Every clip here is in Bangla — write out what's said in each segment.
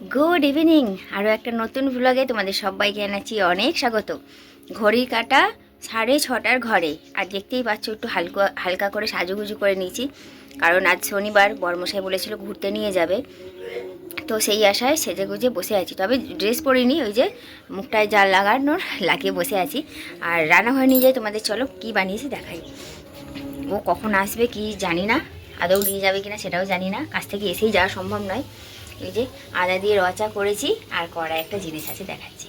গুড ইভিনিং আরও একটা নতুন ভ্লগে তোমাদের সবাইকে জানাচ্ছি অনেক স্বাগত। ঘড়ির কাটা সাড়ে ছটার ঘরে। আর দেখতেই পাচ্ছ, একটু হালকা হালকা করে সাজুগুজু করে নিয়েছি। কারণ আজ শনিবার, বর্মশাই বলেছিল ঘুরতে নিয়ে যাবে। তো সেই আশায় সেজে গুজে বসে আছি। তবে ড্রেস পরিনি, ওই যে মুখটায় জাল লাগানোর লাগিয়ে বসে আছি। আর রান্নাঘরে নিয়ে যাই, তোমাদের চলো কি বানিয়েছি দেখাই। ও কখন আসবে কি জানি না, আদৌ নিয়ে যাবে কিনা সেটাও জানি না। কাছ থেকে এসেই যাওয়া সম্ভব নয়। এই যে আদা দিয়ে রচা করেছি আর কড়াই একটা জিনিস আছে দেখাচ্ছি।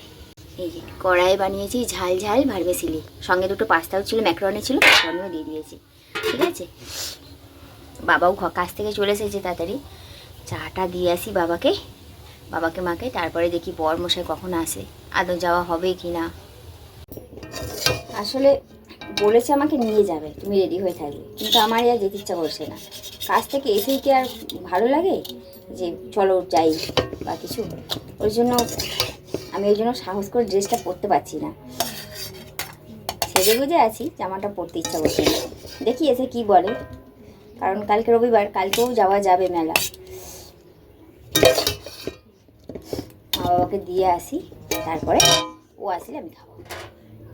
এই যে কড়াই বানিয়েছি ঝাল ঝাল ভার্মেসিলি সঙ্গে দুটো পাস্তাও ছিল, ম্যাক্রনি ছিল, ম্যাক্রনিও দিয়ে দিয়েছি। ঠিক আছে? বাবাও কাছ থেকে চলে এসেছে তাড়াতাড়ি। চাটা দিয়ে আসি বাবাকে। বাবাকে মাকে, তারপরে দেখি বর মশাই কখন আসে, আদৌ যাওয়া হবে কি না? আসলে বলেছে আমাকে নিয়ে যাবে, তুমি রেডি হয়ে থাকবে। কিন্তু আমার আর যেতে ইচ্ছা করছে না। কাজ থেকে এসেই কি আর ভালো লাগে? যে চলো যাই বা কিছু, ওই জন্য আমি ওই জন্য সাহস করে ড্রেসটা পরতে পারছি না। সেজে গুজে আছি, জামাটা পরতে ইচ্ছা করছে দেখি এসে কি বলে। কারণ কালকে রবিবার, কালকেও যাওয়া যাবে মেলা। মা বাবাকে দিয়ে আসি, তারপরে ও আসলে আমি খাব।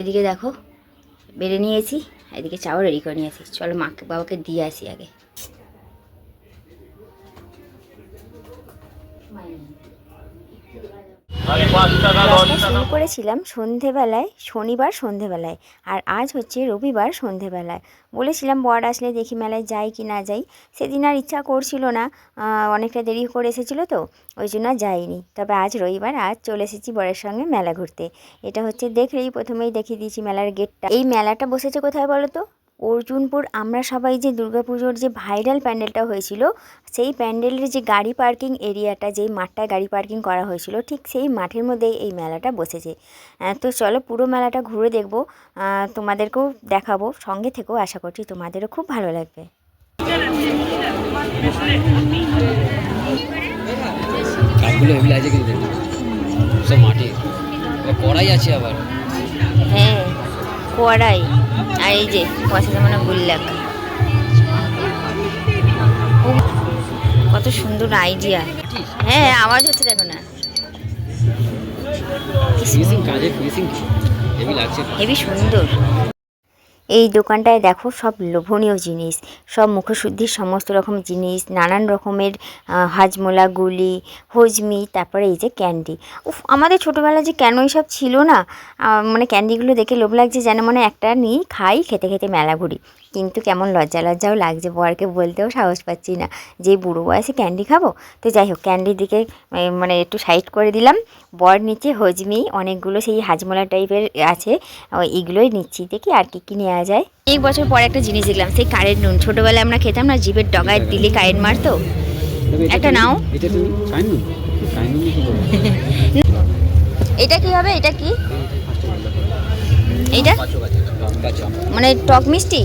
এদিকে দেখো, বেড়ে নিয়েছি, এদিকে চাও রেডি করে নিয়েছি চলো মাকে বাবাকে দিয়ে আসি আগে। শুরু করেছিলাম সন্ধেবেলায় শনিবার সন্ধেবেলায় আর আজ হচ্ছে রবিবার সন্ধেবেলায়। বলেছিলাম বর আসলে দেখি মেলায় যাই কি না যাই। সেদিন আর ইচ্ছা করছিল না অনেকটা দেরি করে এসেছিল তো ওই জন্য যাইনি। তবে আজ রবিবার আজ চলে এসেছি বরের সঙ্গে মেলা ঘুরতে। এটা হচ্ছে দেখলেই প্রথমেই দেখিয়ে দিয়েছি মেলার গেটটা। এই মেলাটা বসেছে কোথায় বলো তো? অর্জুনপুর আমরা সবাই যে দুর্গাপুজোর যে ভাইরাল প্যান্ডেলটা হয়েছিল সেই প্যান্ডেলের যে গাড়ি পার্কিং এরিয়াটা যেই মাঠটায় গাড়ি পার্কিং করা হয়েছিল ঠিক সেই মাঠের মধ্যেই এই মেলাটা বসেছে। তো চলো পুরো মেলাটা ঘুরে দেখব তোমাদেরকেও দেখাবো সঙ্গে থেকেও আশা করছি তোমাদেরও খুব ভালো লাগবে। কাঠগুলো হেভি লাগছে কিন্তু। সব মাটি কড়াই আছে আবার। হ্যাঁ। কড়াই আর এই যে পয়সা মানে গুল্লাক কত সুন্দর আইডিয়া হ্যাঁ আওয়াজ হচ্ছে দেখো না। হেভি সুন্দর। এই দোকানটায় দেখো সব লোভনীয় জিনিস। সব মুখশুদ্ধির সমস্ত রকম জিনিস, নানান রকমের হাজমোলা, গুলি, হজমি, তারপরে এই যে ক্যান্ডি। উফ, আমাদের ছোটোবেলায় যে কেন সব ছিল না মানে ক্যান্ডিগুলো দেখে লোভ লাগছে যেন মনে একটা নিই খাই খেতে খেতে মেলা ঘুরি। কিন্তু কেমন লজ্জা লজ্জাও লাগছে, বরকে বলতেও সাহস পাচ্ছি না যে বুড়ো বয়সে ক্যান্ডি খাব। তো যাই হোক, ক্যান্ডির দিকে মানে একটু সাইড করে দিলাম। বর নিচে হজমি, অনেকগুলো সেই হাজমোলা টাইপের আছে ও এগুলোই নিচ্ছি। দেখি আর কি কি যায়। এক বছর পরে একটা জিনিস দেখলাম সেই কারেন্ট নুন। ছোটোবেলায় আমরা খেতাম না জিভের ডগায় দিলে কারেন্ট মারতো। একটা নাও। এটা কি হবে? এটা কি? এইটা মানে টক মিষ্টি?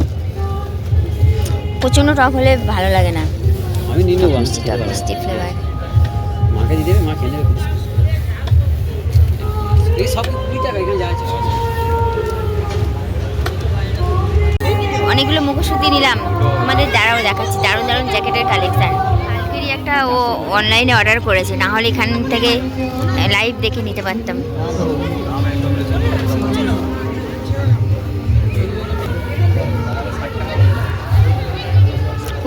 প্রচণ্ড টক হলে ভালো লাগে না। আমি নিয়ে নেব। মিষ্টি টক মিষ্টি ফ্লেভার ও অনলাইনে অর্ডার করেছে না হলে এখান থেকে লাইভ দেখে নিতে পারতাম।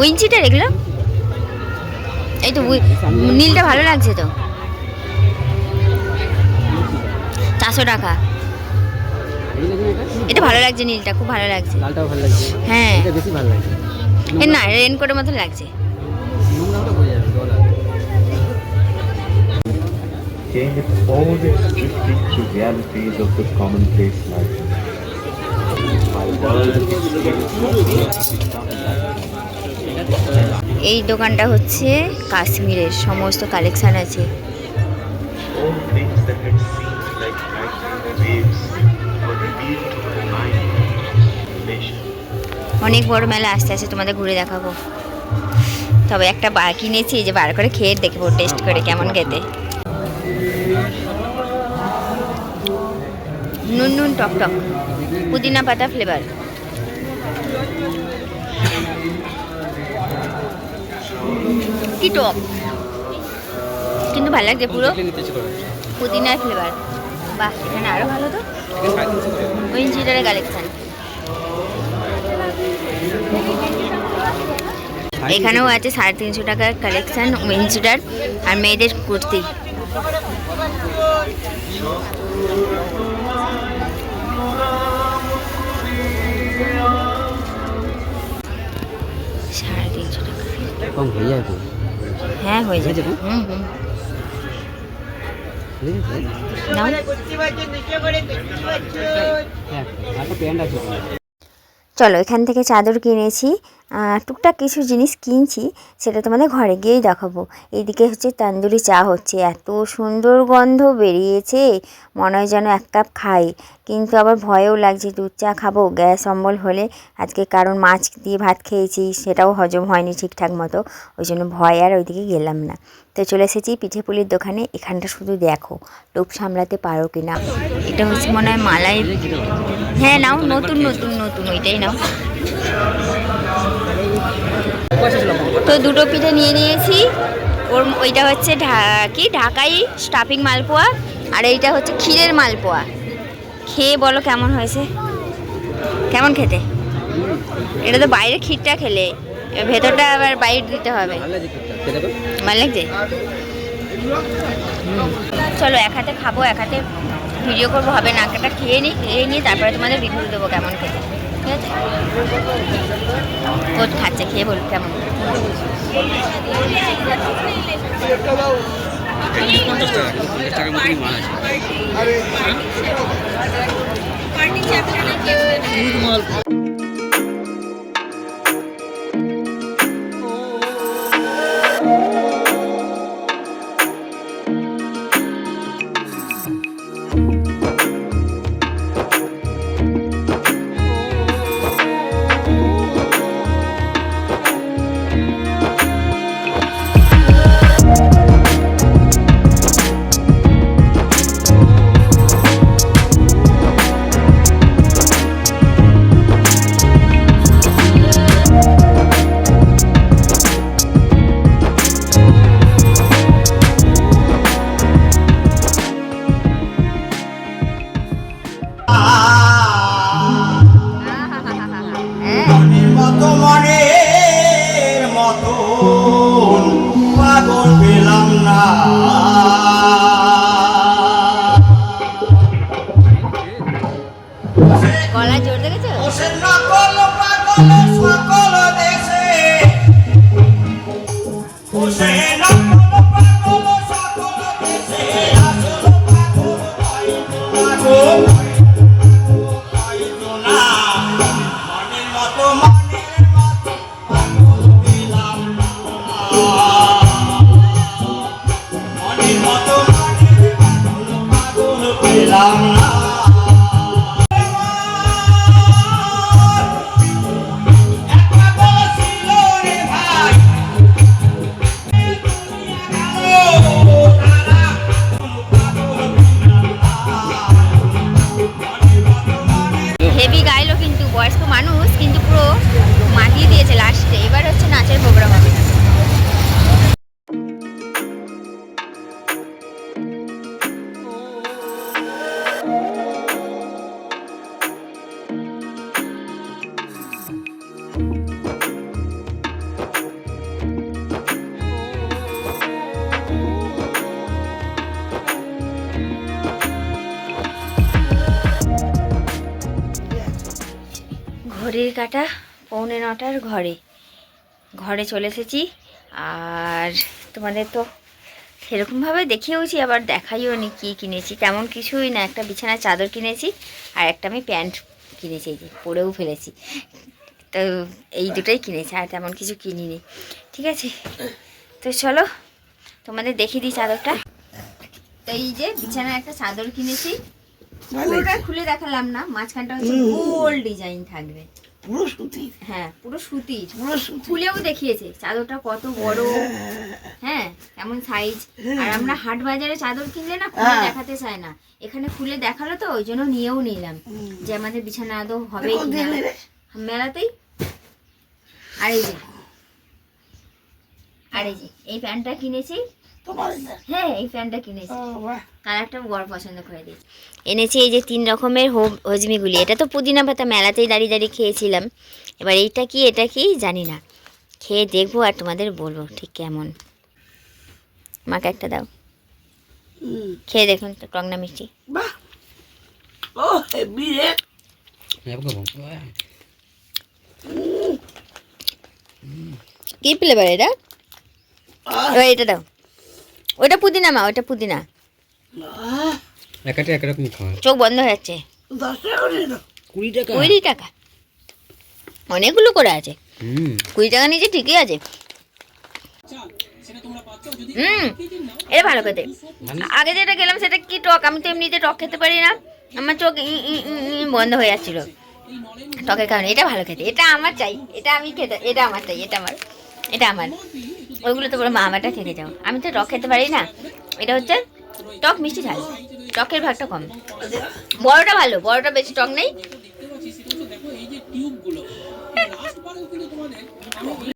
উইনচিটার এগুলো এই তো নীলটা ভালো লাগছে তো। চারশো টাকা। এটা ভালো লাগছে নীলটা খুব ভালো লাগছে। লালটাও ভালো লাগছে। হ্যাঁ। বেশি ভালো লাগছে। এ না রেনকোটের মতো লাগছে। contained it all the existing trivialities of the commonplace life. এই দোকানটা হচ্ছে কাশ্মীরের সমস্ত কালেকশন আছে। অনেক বড় মেলা আস্তে আস্তে তোমাদের ঘুরে দেখাবো। তবে একটা বার কিনেছি যে বার করে খেয়ে দেখব টেস্ট করে কেমন খেতে। নুন নুন টক টক। পুদিনা পাতা ফ্লেভার কি টক? কিন্তু ভালো লাগছে পুরো। পুদিনার ফ্লেভার বাহ এখানে আরও ভালো তো? ওই উইনচিটারের কালেকশন এখানেও আছে সাড়ে তিনশো টাকার কালেকশন উইনচিটার আর মেয়েদের কুর্তি। সাড়ে তিনশো টাকা। কম হয়ে যাবে হ্যাঁ হয়ে যাবে। হুম হুম। হ্যাঁ চলো এখান থেকে চাদর কিনেছি। টুকটাক কিছু জিনিস কিনছি, সেটা তোমাদের ঘরে গিয়েই দেখাবো। এইদিকে হচ্ছে তান্দুরি চা হচ্ছে, এত সুন্দর গন্ধ বেরিয়েছে, মনে হয় যেন এক কাপ খাই। কিন্তু আবার ভয়ও লাগছে, দুধ চা খাব, গ্যাস অম্বল হলে আজকে কারণ মাছ দিয়ে ভাত খেয়েছি, সেটাও হজম হয়নি ঠিকঠাক মতো, ওই জন্য ভয় আর ওইদিকে গেলাম না। তো চলে এসেছি পিঠে পুলির দোকানে, এখানটা শুধু দেখো, লোভ সামলাতে পারো কি না। এটা হচ্ছে মনে হয় মালাই হ্যাঁ নাও, নতুন নতুন নতুন, ওইটাই নাও। তো দুটো পিঠে নিয়ে নিয়েছি। ওর ওইটা হচ্ছে কি? ঢাকাই স্টাফিং মালপোয়া আর এইটা হচ্ছে ক্ষীরের মালপোয়া। খেয়ে বলো কেমন হয়েছে? কেমন খেতে? এটা তো বাইরে ক্ষীরটা খেলে। ভেতরটা আবার বাইরে দিতে হবে। ভালো লাগছে? চলো এক হাতে খাব, এক হাতে ভিডিও করব, হবে না। একটা খেয়ে নিই খেয়ে নিয়ে তারপরে তোমাদের রিভিউ দেবো কেমন খেতে। ঠিক আছে? ও খাচ্ছে খেয়ে বলুন কেমন? টাকা ঘড়ির কাটা পৌনে নটার ঘরে। ঘরে চলে এসেছি। আর তোমাদের তো সেরকমভাবে দেখিয়েওছি আবার দেখাইও নি কী কিনেছি। তেমন কিছুই না একটা বিছানার চাদর কিনেছি আর একটা আমি প্যান্ট কিনেছি এই যে পরেও ফেলেছি। তো এই দুটোই কিনেছি আর তেমন কিছু কিনিনি। ঠিক আছে? তো চলো তোমাদের দেখিয়ে দিই চাদরটা। তো এই যে বিছানার একটা চাদর কিনেছি। পুরোটা খুলে দেখালাম না মাঝখানটা হচ্ছে গোল ডিজাইন থাকবে। পুরো সুতি হ্যাঁ পুরো সুতির। পুরো সুতি খুলেও দেখিয়েছে চাদরটা কত বড়। হ্যাঁ কেমন সাইজ আর আমরা হাট বাজারে চাদর কিনলে না খুলে হ্যাঁ। দেখাতে চায় না। এখানে খুলে দেখাল তো ওই জন্য নিয়েও নিলাম। যে আমাদের বিছানা আদৌ হবে কিনা। মেলাতেই। আর এই যে আর এই যে এই প্যান্টটা কিনেছি। হ্যাঁ এই ফ্যানটা কিনেছি। কালারটা বড় পছন্দ করে দিয়েছি। এনেছি এই যে তিন রকমের হজমিগুলি। এটা তো পুদিনা পাতা মেলাতেই দাঁড়িয়ে দাঁড়িয়ে খেয়েছিলাম। এবার এইটা কি এটা কি জানি না। খেয়ে দেখব আর তোমাদের বলব ঠিক কেমন। মাকে একটা দাও। খেয়ে দেখুন তো টক না মিষ্টি। বাহ। ও হেভি রে। কি ফ্লেভার এটা? এটা দাও। ওটা পুদিনা মা ওটা পুদিনা। একটা একরকম খাওয়া। চোখ বন্ধ হয়ে যাচ্ছে। কুড়ি টাকা? কুড়ি টাকা। অনেকগুলো করে আছে। হুম। কুড়ি টাকা নিচে ঠিকই আছে। হুম এটা ভালো খেতে আগে যেটা খেলাম সেটা কি টক? আমি তো এমনিতে টক খেতে পারি না। আমার চোখ ই ই ই ই বন্ধ হয়ে যাচ্ছিল। টকের কারণে। এটা ভালো খেতে। এটা আমার চাই। এটা আমি খেতে এটা আমার চাই। এটা আমার এটা আমার। ওইগুলো তো বলো মা খেতে যাও। আমি তো টক খেতে পারি না। এটা হচ্ছে টক মিষ্টি ঝাল। টকের ভাগটা কম। বড়টা ভালো, বড়টা বেশি টক নেই।